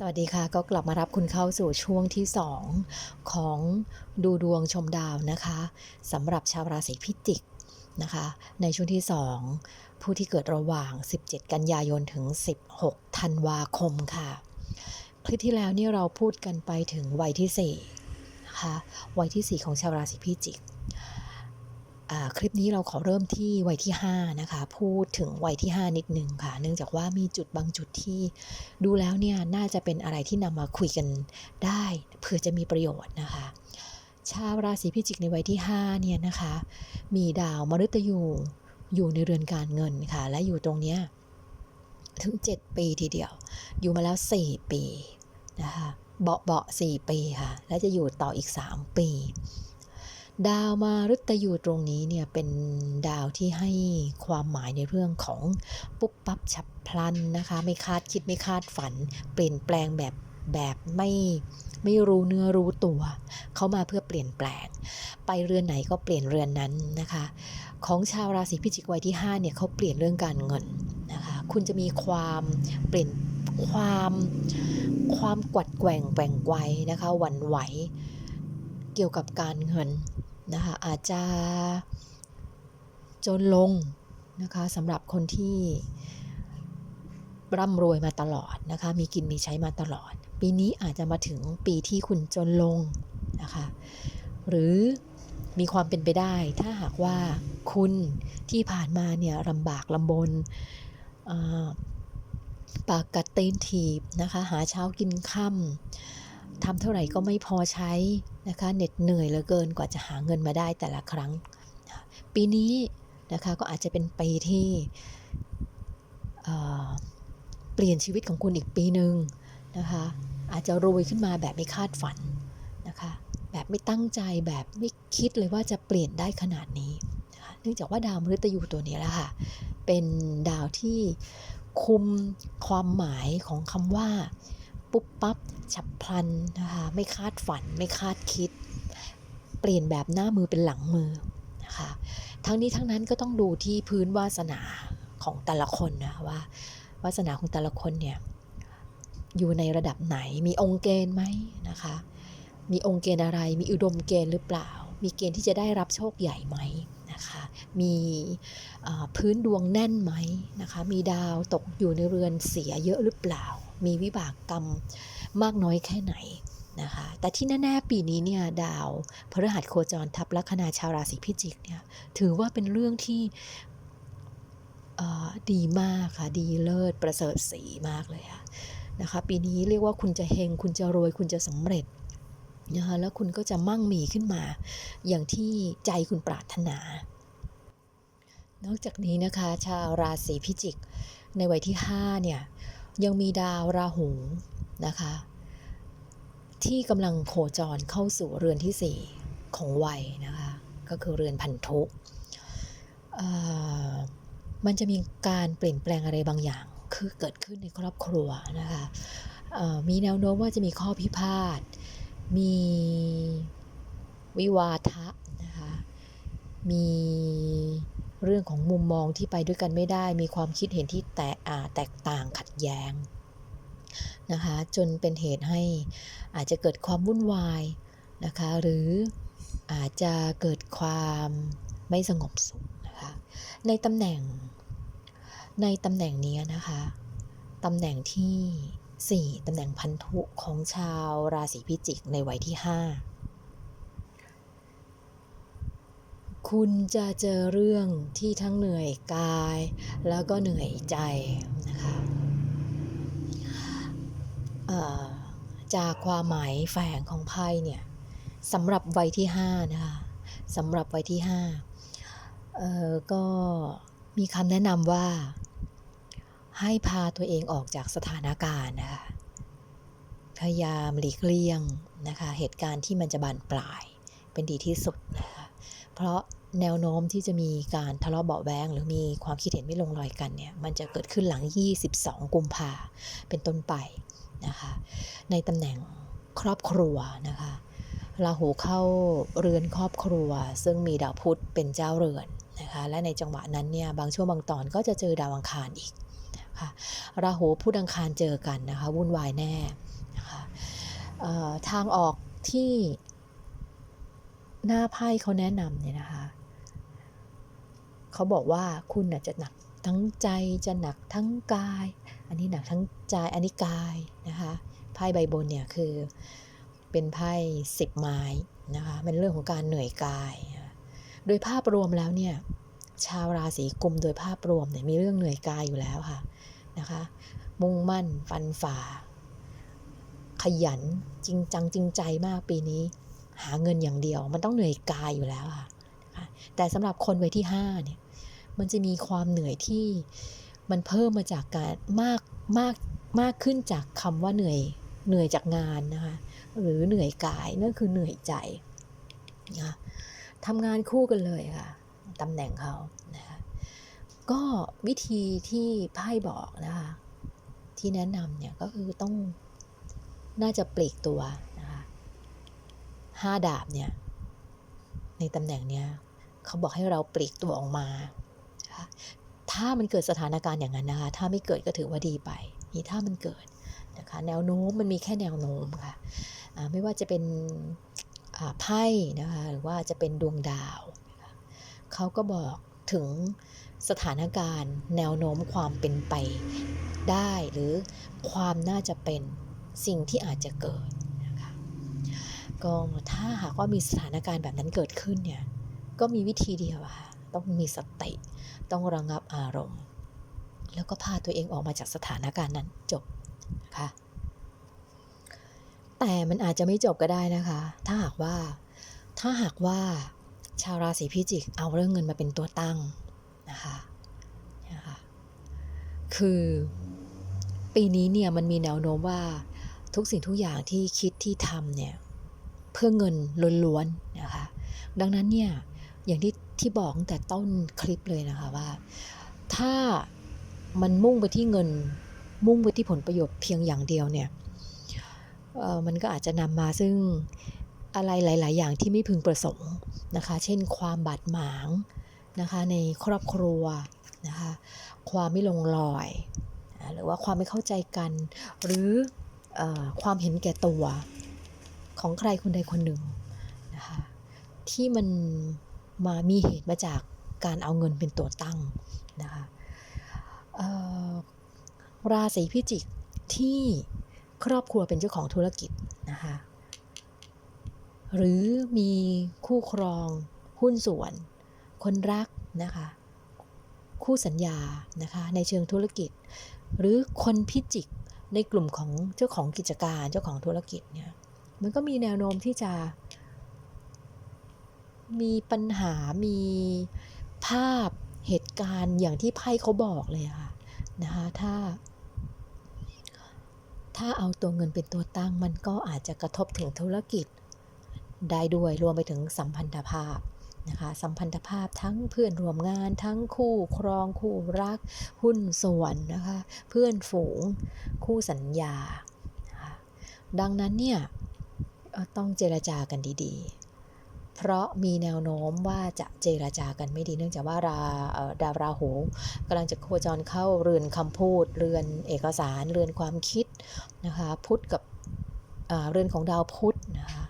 สวัสดีค่ะ ก็กลับมารับคุณเข้าสู่ช่วงที่ 2 ของดูดวงชมดาวนะคะสำหรับชาวราศีพิจิกนะคะ ในช่วงที่ 2 ผู้ที่เกิดระหว่าง 17 กันยายนถึง 16 ธันวาคมค่ะ คลิปที่แล้วนี่เราพูดกันไปถึงวัยที่4นะคะวัยที่ 4 ของชาวราศีพิจิก คลิปนี้เราขอเริ่มที่วัยที่ 5 นะคะ พูดถึงวัยที่ 5 นิดนึงค่ะ เนื่องจากว่ามีจุดบางจุดที่ดูแล้วเนี่ยน่าจะเป็นอะไรที่นำมาคุยกันได้เผื่อจะมีประโยชน์นะคะ ชาวราศีพิจิกในวัยที่ 5 เนี่ยนะคะ มีดาวมฤตยูอยู่ในเรือนการเงินค่ะ และอยู่ตรงเนี้ยถึง 7 ปีทีเดียว อยู่มาแล้ว 4 ปีนะคะเบาะเบาะ4ปีค่ะ และจะอยู่ต่ออีก 3 ปี ดาวมาฤตยูตรงนี้เนี่ยเป็นดาวที่ให้ความหมายในเรื่องของปุ๊บปั๊บฉับพลันนะคะ ไม่คาดคิดไม่คาดฝัน เปลี่ยนแปลงแบบแบบไม่ไม่รู้เนื้อรู้ตัว เขามาเพื่อเปลี่ยนแปลง ไปเรือนไหนก็เปลี่ยนเรือนนั้นนะคะ ของชาวราศีพิจิกวัยที่ 5 เนี่ยเขาเปลี่ยนเรื่องการเงินนะคะ คุณจะมีความเปลี่ยนความความกวัดแกว่งแกว่งไกวนะคะหวั่นไหว เกี่ยวกับการเงินนะคะอาจจะจนลงนะคะสำหรับคนที่ร่ำรวยมาตลอดนะคะมีกินมีใช้มาตลอด ปีนี้อาจจะมาถึงปีที่คุณจนลงนะคะหรือมีความเป็นไปได้ถ้าหากว่าคุณที่ผ่านมาเนี่ยลำบากลำบนปากกัดเตีนถีบนะคะหาเช้ากินค่ำ ทำเท่าไหร่ก็ไม่พอใช้นะคะเหน็ดเหนื่อยเหลือเกินกว่าจะหาเงินมาได้แต่ละครั้ง ปีนี้นะคะก็อาจจะเป็นปีที่เเปลี่ยนชีวิตของคุณอีกปีหนึ่งนะคะอาจจะรวยขึ้นมาแบบไม่คาดฝันนะคะแบบไม่ตั้งใจแบบไม่คิดเลยว่าจะเปลี่ยนได้ขนาดนี้นะคะเนื่องจากว่าดาวมฤตยูตัวนี้แหละค่ะเป็นดาวที่คุมความหมายของคำว่า ปุ๊บปั๊บฉับพลันนะคะไม่คาดฝันไม่คาดคิด เปลี่ยนแบบหน้ามือเป็นหลังมือนะคะทั้งนี้ทั้งนั้นก็ต้องดูที่พื้นวาสนาของแต่ละคนนะว่าวาสนาของแต่ละคนเนี่ยอยู่ในระดับไหนมีองค์เกณฑ์ไหมนะคะมีองค์เกณฑ์อะไร มีอุดมเกณฑ์หรือเปล่า มีเกณฑ์ที่จะได้รับโชคใหญ่ไหม นะคะ มีพื้นดวงแน่นไหมนะคะ มีดาวตกอยู่ในเรือนเสียเยอะหรือเปล่า มีวิบากกรรมมากน้อยแค่ไหนนะคะ แต่ที่แน่ๆปีนี้เนี่ยดาวพฤหัสโคจรทับลัคนาชาวราศีพิจิกเนี่ยถือว่าเป็นเรื่องที่ดีมากค่ะ ดีเลิศประเสริฐสีมากเลยค่ะนะคะ ปีนี้เรียกว่าคุณจะเฮงคุณจะรวยคุณจะสำเร็จ นะคะแล้วคุณก็จะมั่งมีขึ้นมา อย่างที่ใจคุณปรารถนา นอกจากนี้นะคะ ชาวราศีพิจิก ในวัยที่ 5 เนี่ย ยังมีดาวราหูนะคะ ที่กำลังโคจรเข้าสู่เรือนที่ 4 ของวัยนะคะ ก็คือเรือนพันธุมันจะมีการเปลี่ยนแปลงอะไรบางอย่าง คือเกิดขึ้นในครอบครัวนะคะมีแนวโน้มว่าจะมีข้อพิพาท มีวิวาทะนะคะมีเรื่องของมุมมองที่ไปด้วยกันไม่ได้ มีความคิดเห็นที่แตกอ่าแตกต่างขัดแย้งนะคะจนเป็นเหตุให้อาจจะเกิดความวุ่นวายนะคะหรืออาจจะเกิดความไม่สงบสุขนะคะในตำแหน่งในตำแหน่งนี้นะคะตำแหน่งที่ 4 ตำแหน่งพันธุของชาวราศีพิจิกในวัยที่ 5 คุณจะเจอเรื่องที่ทั้งเหนื่อยกาย แล้วก็เหนื่อยใจนะคะจากความหมายแฝงของไพ่เนี่ยสำหรับวัยที่ 5 นะคะสำหรับวัยที่5เอ่อก็มีคำแนะนำว่า ให้พาตัวเองออกจากสถานการณ์นะคะ พยายามหลีกเลี่ยงนะคะ เหตุการณ์ที่มันจะบานปลายเป็นดีที่สุดนะคะ เพราะแนวโน้มที่จะมีการทะเลาะเบาะแวงหรือมีความคิดเห็นไม่ลงรอยกันเนี่ย มันจะเกิดขึ้นหลัง 22 กุมภาเป็นต้นไปนะคะ ในตำแหน่งครอบครัวนะคะราหูเข้าเรือนครอบครัว ซึ่งมีดาวพุธเป็นเจ้าเรือนนะคะ และในจังหวะนั้นเนี่ย บางช่วงบางตอนก็จะเจอดาวอังคารอีก คะราหูพุธอังคารเจอกันนะคะวุ่นวายแน่นะคะทางออกที่หน้าไพ่เขาแนะนำเนี่ยนะคะเขาบอกว่าคุณจะหนักทั้งใจจะหนักทั้งกาย อันนี้หนักทั้งใจอันนี้กายนะคะไพ่ใบบนเนี่ยคือเป็นไพ่สิบไม้นะคะเป็นเรื่องของการเหนื่อยกาย โดยภาพรวมแล้วเนี่ย ชาวราศีกุมโดยภาพรวมเนี่ยมีเรื่องเหนื่อยกายอยู่แล้วค่ะนะคะ มุ่งมั่นฟันฝ่า ขยันจริงจังจริงใจมากปีนี้ หาเงินอย่างเดียว มันต้องเหนื่อยกายอยู่แล้วค่ะะคะแต่สำหรับคนวัยที่5เนี่ยมันจะมีความเหนื่อยที่มันเพิ่มมาจากการมากมากมากขึ้นจากคำว่าเหนื่อยเหนื่อยจากงานนะคะหรือเหนื่อยกายนั่นคือเหนื่อยใจนะทำงานคู่กันเลยค่ะ ตำแหน่งเขานะคะก็วิธีที่ไพ่บอกนะคะที่แนะนำเนี่ยก็คือต้องน่าจะปลีกตัวนะคะห้าดาบเนี่ยในตำแหน่งเนี้ยเขาบอกให้เราปลีกตัวออกมาถ้ามันเกิดสถานการณ์อย่างนั้นนะคะ ถ้าไม่เกิดก็ถือว่าดีไป นี่ถ้ามันเกิดนะคะ แนวโน้มมันมีแค่แนวโน้มค่ะไม่ว่าจะเป็นไพ่นะคะ หรือว่าจะเป็นดวงดาว เขาก็บอกถึงสถานการณ์ แนวโน้มความเป็นไปได้หรือความน่าจะเป็นสิ่งที่อาจจะเกิดนะคะก็ถ้าหากว่ามีสถานการณ์แบบนั้นเกิดขึ้นเนี่ยก็มีวิธีเดียวค่ะต้องมีสติ ต้องระงับอารมณ์ แล้วก็พาตัวเองออกมาจากสถานการณ์นั้นจบนะคะแต่มันอาจจะไม่จบก็ได้นะคะ ถ้าหากว่าถ้าหากว่า ชาวราศีพิจิกเอาเรื่องเงินมาเป็นตัวตั้งนะคะนะคะคือปีนี้เนี่ยมันมีแนวโน้มว่าทุกสิ่งทุกอย่างที่คิดที่ทำเนี่ยเพื่อเงินล้วนๆนะคะดังนั้นเนี่ยอย่างที่ที่บอกตั้งแต่ต้นคลิปเลยนะคะว่า ถ้ามันมุ่งไปที่เงินมุ่งไปที่ผลประโยชน์เพียงอย่างเดียวเนี่ยมันก็อาจจะนำมาซึ่ง อะไรหลาย ๆ อย่างที่ไม่พึงประสงค์นะคะ เช่นความบาดหมางนะคะในครอบครัวนะคะความไม่ลงรอย หรือว่าความไม่เข้าใจกัน หรืออความเห็นแก่ตัวของใครคนใดคนหนึ่งนะคะที่มันมามีเหตุมาจากการเอาเงินเป็นตัวตั้งนะคะราศีพิจิกที่ครอบครัวเป็นเจ้าของธุรกิจนะคะ หรือมีคู่ครองหุ้นส่วน คนรักนะคะ คู่สัญญานะคะในเชิงธุรกิจ หรือคนพิจิกในกลุ่มของเจ้าของกิจการเจ้าของธุรกิจเนี่ยมันก็มีแนวโน้มที่จะ มีปัญหามีภาพเหตุการณ์อย่างที่ไพ่เขาบอกเลยค่ะนะคะถ้า ถ้าเอาตัวเงินเป็นตัวตั้งมันก็อาจจะกระทบถึงธุรกิจ ได้ด้วยรวมไปถึงสัมพันธภาพนะคะสัมพันธภาพทั้งเพื่อนร่วมงานทั้งคู่ครองคู่รัก หุ้นส่วนนะคะเพื่อนฝูงคู่สัญญานะคะดังนั้นเนี่ยต้องเจรจากันดีๆ เพราะมีแนวโน้มว่าจะเจรจากันไม่ดี เนื่องจากว่าราดาวราหูกำลังจะโคจรเข้าเรือนคำพูด เรือนเอกสาร เรือนความคิดนะคะพุทธกับเรือนของดาวพุธนะคะ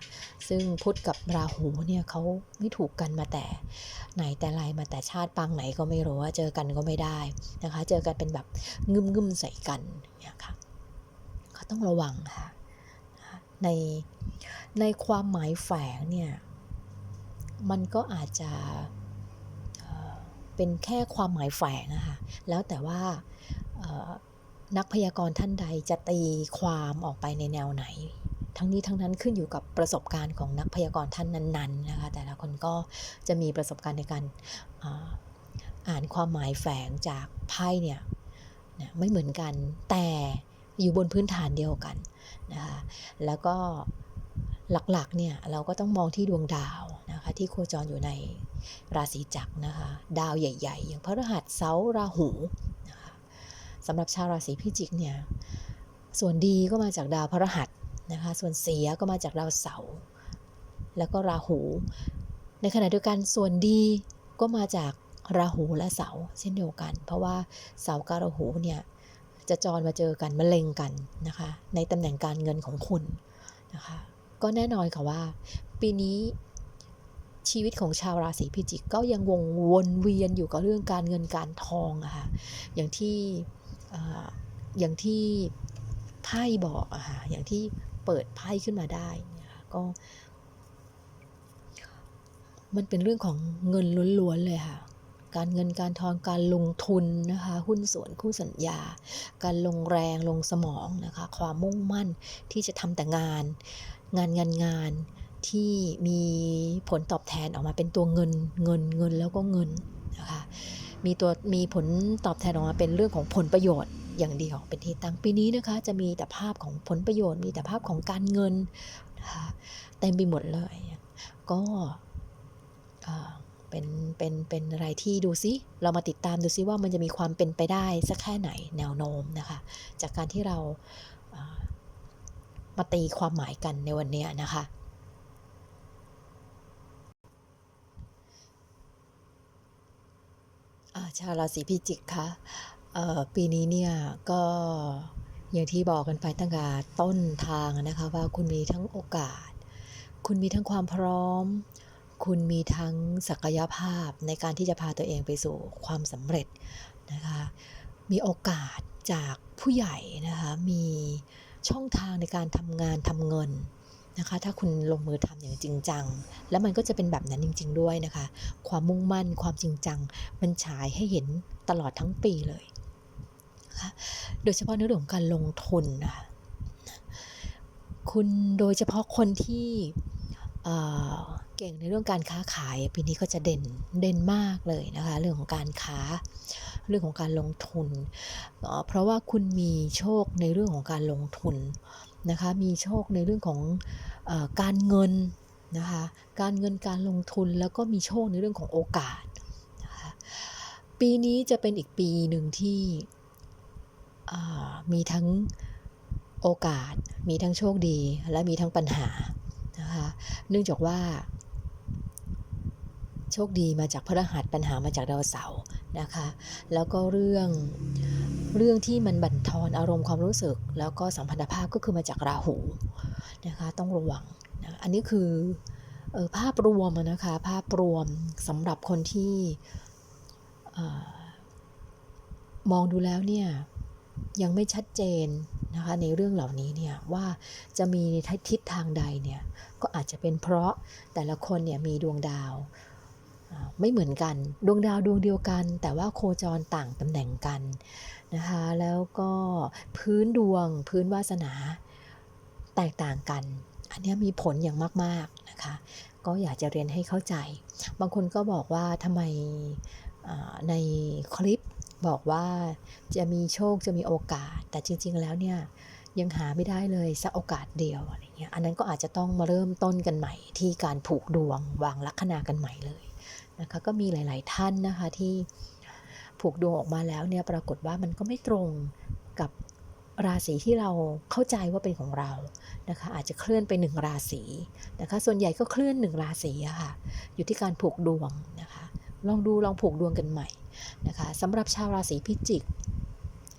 ซึ่งพุธกับราหูเนี่ยเขาไม่ถูกกันมาแต่ ไหนแต่ไรมาแต่ชาติปางไหนก็ไม่รู้ว่าเจอกันก็ไม่ได้นะคะ เจอกันเป็นแบบงึมงึมๆใส่กันเนี่ยค่ะเขาต้องระวังค่ะในในความหมายแฝงเนี่ยมันก็อาจจะเป็นแค่ความหมายแฝงอะคะแล้วแต่ว่านักพยากรณ์ท่านใดจะตีความออกไปในแนวไหน ทั้งนี้ทั้งนั้นขึ้นอยู่กับประสบการณ์ของนักพยากรณ์ท่านนั้นๆนะคะแต่ละคนก็จะมีประสบการณ์ในการอ่าอ่านความหมายแฝงจากไพ่เนี่ยนะไม่เหมือนกันแต่อยู่บนพื้นฐานเดียวกันนะคะแล้วก็หลักๆเนี่ยเราก็ต้องมองที่ดวงดาวนะคะที่โคจรอยู่ในราศีจักรนะคะดาวใหญ่ๆ อย่างพระรหัสเสาราหูนะคะสำหรับชาวราศีพิจิกเนี่ยส่วนดีก็มาจากดาวพระรหัส นะคะส่วนเสียก็มาจากดาวเสาร์แล้วก็ราหู ในขณะเดียวกันส่วนดีก็มาจากราหูและเสาเช่นเดียวกัน เพราะว่าเสากับราหูเนี่ยจะจรมาเจอกันมาเล็งกันนะคะในตำแหน่งการเงินของคุณนะคะก็แน่นอนค่ะว่า ปีนี้ชีวิตของชาวราศีพิจิกก็ยังวงวนเวียนอยู่กับเรื่องการเงินการทองอะค่ะอย่างที่อย่างที่ไพ่บอกอะค่ะอย่างที่ เปิดไพ่ขึ้นมาได้เนี่ยก็ มันเป็นเรื่องของเงินล้วนๆเลยค่ะ การเงินการทองการลงทุนนะคะ หุ้นส่วนคู่สัญญา การลงแรงลงสมองนะคะ ความมุ่งมั่นที่จะทำแต่งาน งานงานงานที่มีผลตอบแทนออกมาเป็นตัวเงินเงินเงินแล้วก็เงินนะคะมีตัวมีผลตอบแทนออกมาเป็นเรื่องของผลประโยชน์ อย่างเดียวเป็นที่ตั้งปีนี้นะคะ จะมีแต่ภาพของผลประโยชน์ มีแต่ภาพของการเงินนะคะเต็มไปหมดเลย ก็เป็นเป็นเป็นอะไรที่ดูซิ เรามาติดตามดูซิว่ามันจะมีความเป็นไปได้สักแค่ไหนแนวโน้มนะคะ จากการที่เรามาตีความหมายกันในวันนี้นะคะชาวราศีพิจิกค่ะ ปีนี้เนี่ยก็อย่างที่บอกกันไปตั้งแต่ต้นทางนะคะว่าคุณมีทั้งโอกาส คุณมีทั้งความพร้อม คุณมีทั้งศักยภาพในการที่จะพาตัวเองไปสู่ความสำเร็จนะคะมีโอกาสจากผู้ใหญ่นะคะมีช่องทางในการทำงานทำเงินนะคะถ้าคุณลงมือทำอย่างจริงจัง แล้วมันก็จะเป็นแบบนั้นจริง ๆ ด้วยนะคะ ความมุ่งมั่นความจริงจัง มันฉายให้เห็นตลอดทั้งปีเลย คะ โดยเฉพาะในเรื่องของการลงทุนนะคะคุณโดยเฉพาะคนที่เก่งในเรื่องการค้าขายปีนี้ก็จะเด่นเด่นมากเลยนะคะ เรื่องของการค้าเรื่องของการลงทุน เพราะว่าคุณมีโชคในเรื่องของการลงทุนนะคะมีโชคในเรื่องของอการเงินนะคะการเงินการลงทุนแล้วก็มีโชคในเรื่องของโอกาสนะคะปีนี้จะเป็นอีกปีหนึ่งที่ มีทั้งโอกาส มีทั้งโชคดี และมีทั้งปัญหานะคะเนื่องจากว่าโชคดีมาจากพระรหัสปัญหามาจากดาวเสาร์นะคะ แล้วก็เรื่องเรื่องที่มันบั่นทอนอารมณ์ความรู้สึก แล้วก็สัมพันธภาพก็คือมาจากราหูนะคะต้องระวังนะอันนี้คืออภาพรวมนะคะภาพรวมสำหรับคนที่มองดูแล้วเนี่ย ยังไม่ชัดเจนนะคะในเรื่องเหล่านี้เนี่ยว่าจะมีทิศทางใดเนี่ยก็อาจจะเป็นเพราะแต่ละคนเนี่ยมีดวงดาวไม่เหมือนกัน ดวงดาวดวงเดียวกัน แต่ว่าโคจรต่างตำแหน่งกันนะคะแล้วก็พื้นดวงพื้นวาสนาแตกต่างกัน อันนี้มีผลอย่างมากๆนะคะก็อยากจะเรียนให้เข้าใจ บางคนก็บอกว่าทำไมในคลิป บอกว่าจะมีโชคจะมีโอกาส แต่จริง ๆ แล้วเนี่ยยังหาไม่ได้เลยสักโอกาสเดียวอะไรเงี้ยอันนั้นก็อาจจะต้องมาเริ่มต้นกันใหม่ ที่การผูกดวงวางลัคนากันใหม่เลยนะคะก็มีหลาย ๆ ท่านนะคะที่ผูกดวงออกมาแล้วเนี่ยปรากฏว่ามันก็ไม่ตรงกับราศีที่เราเข้าใจว่าเป็นของเรานะคะอาจจะเคลื่อนไปหนึ่งราศีนะคะส่วนใหญ่ก็เคลื่อนหนึ่งราศีอะค่ะอยู่ที่การผูกดวงนะคะลองดูลองผูกดวงกันใหม่ นะคะสำหรับชาวราศีพิจิก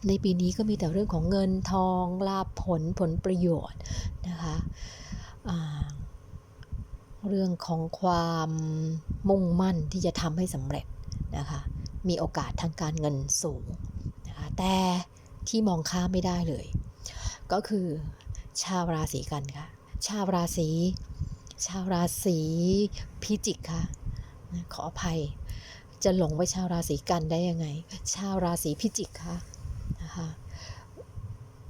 ในปีนี้ก็มีแต่เรื่องของเงินทองลาภผลผลประโยชน์นะคะเรื่องของความมุ่งมั่นที่จะทำให้สำเร็จนะคะมีโอกาสทางการเงินสูงนะคะแต่ที่มองข้ามไม่ได้เลย ก็คือชาวราศีกันค่ะ ชาวราศีชาวราศีพิจิกค่ะขออภัย จะหลงไปชาวราศีกันได้ยังไง ชาวราศีพิจิกคะนะคะ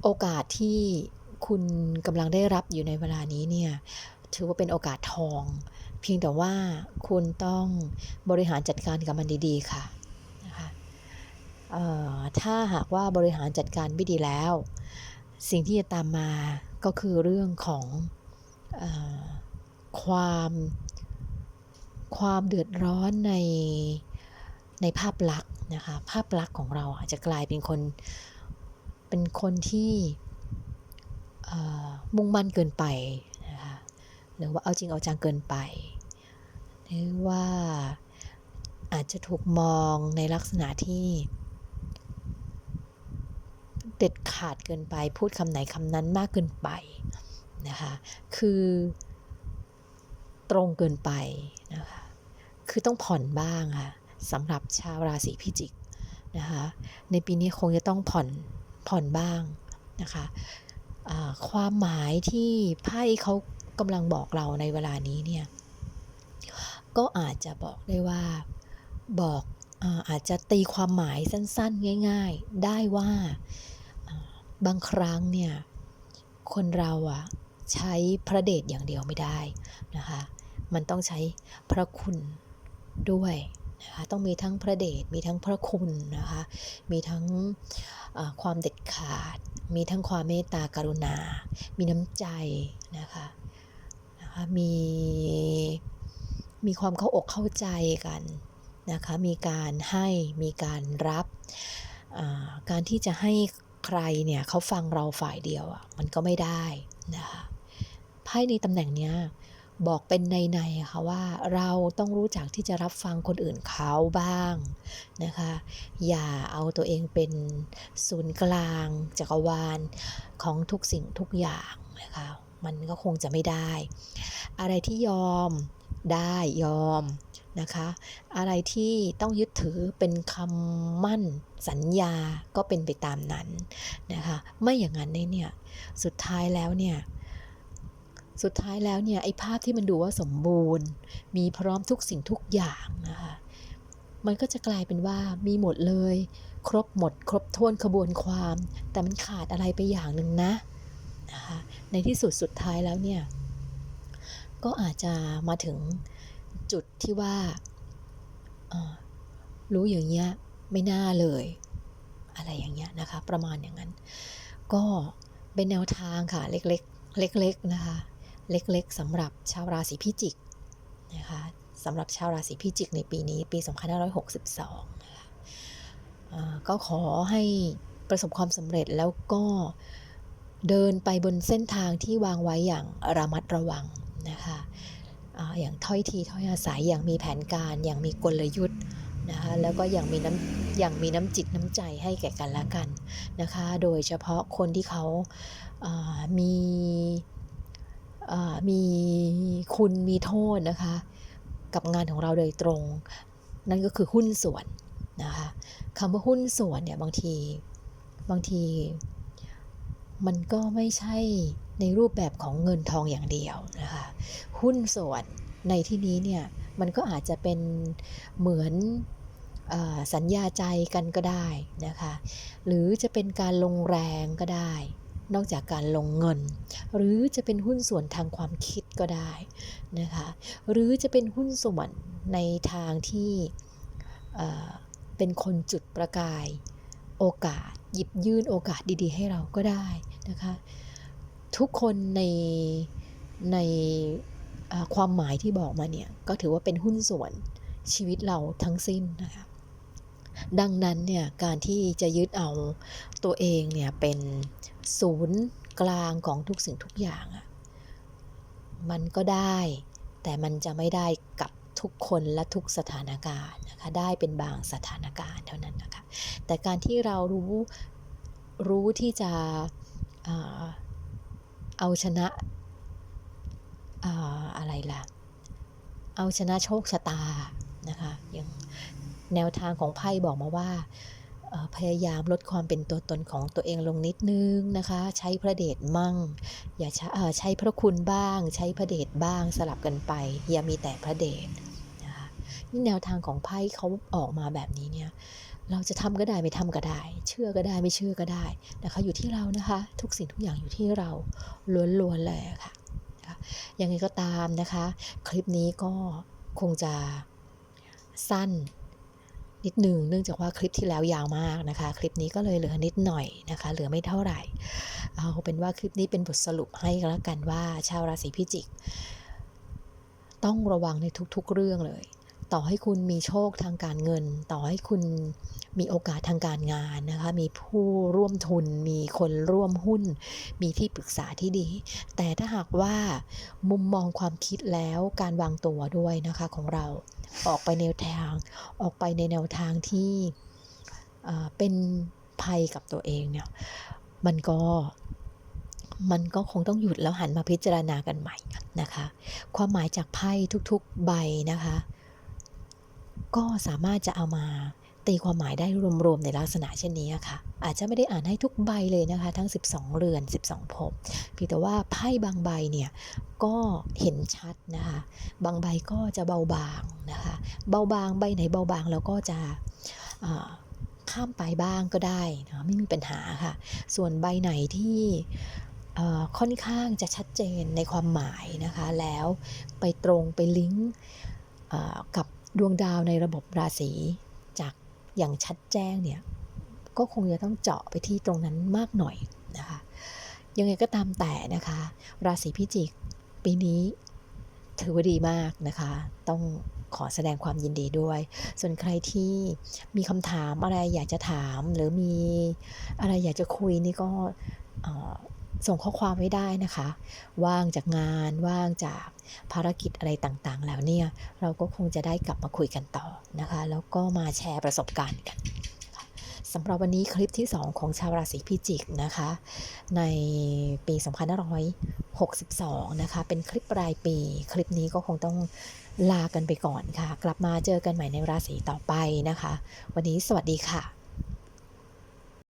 โอกาสที่คุณกำลังได้รับอยู่ในเวลานี้เนี่ยถือว่าเป็นโอกาสทอง เพียงแต่ว่าคุณต้องบริหารจัดการกับมันดีๆค่ะนะคะถ้าหากว่าบริหารจัดการไม่ดีแล้ว สิ่งที่จะตามมาก็คือเรื่องของอความความเดือดร้อนใน ในภาพลักษณ์นะคะภาพลักษณ์ของเราอาจจะกลายเป็นคนเป็นคนที่มุ่งมั่นเกินไปนะคะหรือว่าเอาจริงเอาจังเกินไป หรือว่าอาจจะถูกมองในลักษณะที่ เด็ดขาดเกินไป พูดคำไหนคำนั้นมากเกินไปนะคะคือตรงเกินไปนะคะคือต้องผ่อนบ้างค่ะ สำหรับชาวราศีพิจิกนะคะในปีนี้คงจะต้องผ่อนผ่อนบ้างนะคะความหมายที่ไพ่เขากำลังบอกเราในเวลานี้เนี่ยก็อาจจะบอกได้ว่าบอกอาอาจจะตีความหมายสั้นๆ ง่าย ๆ ได้ว่าบางครั้งเนี่ยคนเราอะใช้พระเดชอย่างเดียวไม่ได้นะคะ มันต้องใช้พระคุณด้วย นะคะต้องมีทั้งพระเดชมีทั้งพระคุณนะคะมีทั้งความเด็ดขาด มีทั้งความเมตตากรุณา มีน้ำใจนะคะนะคะมีมีความเข้าอกเข้าใจกันนะคะมีการให้มีการรับการที่จะให้ใครเนี่ยเขาฟังเราฝ่ายเดียวอะมันก็ไม่ได้นะคะไพ่ในตำแหน่งเนี้ย บอกเป็นในๆค่ะว่าเราต้องรู้จักที่จะรับฟังคนอื่นเขาบ้างนะคะ อย่าเอาตัวเองเป็นศูนย์กลางจักรวาลของทุกสิ่งทุกอย่างนะคะมันก็คงจะไม่ได้ อะไรที่ยอมได้ยอมนะคะ อะไรที่ต้องยึดถือเป็นคำมั่นสัญญาก็เป็นไปตามนั้นนะคะ ไม่อย่างนั้นเนี่ยสุดท้ายแล้วเนี่ย สุดท้ายแล้วเนี่ยไอ้ภาพที่มันดูว่าสมบูรณ์ มีพร้อมทุกสิ่งทุกอย่างนะคะมันก็จะกลายเป็นว่ามีหมดเลย ครบหมด ครบถ้วนขบวนความ แต่มันขาดอะไรไปอย่างหนึ่งนะนะคะในที่สุดสุดท้ายแล้วเนี่ยก็อาจจะมาถึงจุดที่ว่ารู้อย่างเงี้ยไม่น่าเลย อะไรอย่างเงี้ยนะคะ ประมาณอย่างนั้น ก็เป็นแนวทางค่ะ เล็กๆ เล็กๆนะคะ เล็กๆสำหรับชาวราศีพิจิกนะคะสำหรับชาวราศีพิจิกในปีนี้ปี 2562นะคะก็ขอให้ประสบความสำเร็จแล้วก็เดินไปบนเส้นทางที่วางไว้อย่างระมัดระวังนะคะอย่างถ้อยทีถ้อยอาศัยอย่างมีแผนการอย่างมีกลยุทธ์นะคะแล้วก็อย่างมีน้ำอย่างมีน้ำจิตน้ำใจให้แก่กันและกันนะคะ โดยเฉพาะคนที่เขาามี มีคุณมีโทษนะคะ กับงานของเราโดยตรง นั่นก็คือหุ้นส่วนนะคะคำว่าหุ้นส่วนเนี่ยบางทีบางทีมันก็ไม่ใช่ในรูปแบบของเงินทองอย่างเดียวนะคะหุ้นส่วนในที่นี้เนี่ยมันก็อาจจะเป็นเหมือนอสัญญาใจกันก็ได้นะคะ หรือจะเป็นการลงแรงก็ได้ นอกจากการลงเงิน หรือจะเป็นหุ้นส่วนทางความคิดก็ได้นะคะหรือจะเป็นหุ้นส่วนในทางที่เป็นคนจุดประกายโอกาส หยิบยื่นโอกาสดีๆ ให้เราก็ได้นะคะทุกคนในในความหมายที่บอกมาเนี่ยก็ถือว่าเป็นหุ้นส่วนชีวิตเราทั้งสิ้นนะคะ ดังนั้นเนี่ยการที่จะยึดเอาตัวเองเนี่ยเป็นศูนย์กลางของทุกสิ่งทุกอย่างอะมันก็ได้ แต่มันจะไม่ได้กับทุกคนและทุกสถานการณ์นะคะได้เป็นบางสถานการณ์เท่านั้นนะคะแต่การที่เรารู้รู้ที่จะเอาชนะอ่าอะไรล่ะ เอาชนะโชคชะตานะคะอย่าง แนวทางของไพ่บอกมาว่าพยายามลดความเป็นตัวตนของตัวเองลงนิดนึงนะคะ ใช้พระเดชมั่ง อย่าใช้ใช้พระคุณบ้าง ใช้พระเดชบ้างสลับกันไป อย่ามีแต่พระเดชนะคะนี่แนวทางของไพ่เขาออกมาแบบนี้เนี่ยเราจะทำก็ได้ไม่ทำก็ได้ เชื่อก็ได้ไม่เชื่อก็ได้นะคะอยู่ที่เรานะคะ ทุกสิ่งทุกอย่างอยู่ที่เราล้วนๆเลยค่ะยังไงก็ตามนะคะ คลิปนี้ก็คงจะสั้น นิดหนึ่งเนื่องจากว่าคลิปที่แล้วยาวมากนะคะ คลิปนี้ก็เลยเหลือนิดหน่อยนะคะ เหลือไม่เท่าไหร่ เอาเป็นว่าคลิปนี้เป็นบทสรุปให้ก็แล้วกันว่าชาวราศีพิจิก ต้องระวังในทุกๆเรื่องเลย ต่อให้คุณมีโชคทางการเงิน ต่อให้คุณมีโอกาสทางการงานนะคะ มีผู้ร่วมทุน มีคนร่วมหุ้น มีที่ปรึกษาที่ดี แต่ถ้าหากว่ามุมมองความคิดแล้วการวางตัวด้วยนะคะของเราออกไปแนวทาง ออกไปในแนวทางที่เอ่อเป็นภัยกับตัวเองเนี่ย มันก็มันก็คงต้องหยุดแล้วหันมาพิจารณากันใหม่นะคะ ความหมายจากไพ่ทุกๆใบนะคะ ก็สามารถจะเอามาตีความหมายได้รวมๆ ในลักษณะเช่นนี้ค่ะ อาจจะไม่ได้อ่านให้ทุกใบเลยนะคะ ทั้ง 12 เรือน 12ภพเพียงแต่ว่าไพ่บางใบเนี่ยก็เห็นชัดนะคะ บางใบก็จะเบาบางนะคะ เบาบางใบไหนเบาบางเราก็จะข้ามไปบ้างก็ได้นะไม่มีปัญหาค่ะ ส่วนใบไหนที่ค่อนข้างจะชัดเจนในความหมายนะคะ แล้วไปตรงไปลิงก์กับ ดวงดาวในระบบราศีจากอย่างชัดแจ้งเนี่ยก็คงจะต้องเจาะไปที่ตรงนั้นมากหน่อยนะคะยังไงก็ตามแต่นะคะ ราศีพิจิกปีนี้ถือว่าดีมากนะคะ ต้องขอแสดงความยินดีด้วย ส่วนใครที่มีคำถามอะไรอยากจะถามหรือมีอะไรอยากจะคุยนี่ก็ ส่งข้อความไว้ได้นะคะ ว่างจากงานว่างจากภารกิจอะไรต่างๆ แล้วเนี่ย เราก็คงจะได้กลับมาคุยกันต่อนะคะ แล้วก็มาแชร์ประสบการณ์กันสำหรับวันนี้คลิปที่ 2 ของชาวราศีพิจิกนะคะ ในปี 2562 นะคะ เป็นคลิปรายปี คลิปนี้ก็คงต้องลากันไปก่อนค่ะ กลับมาเจอกันใหม่ในราศีต่อไปนะคะ วันนี้สวัสดีค่ะ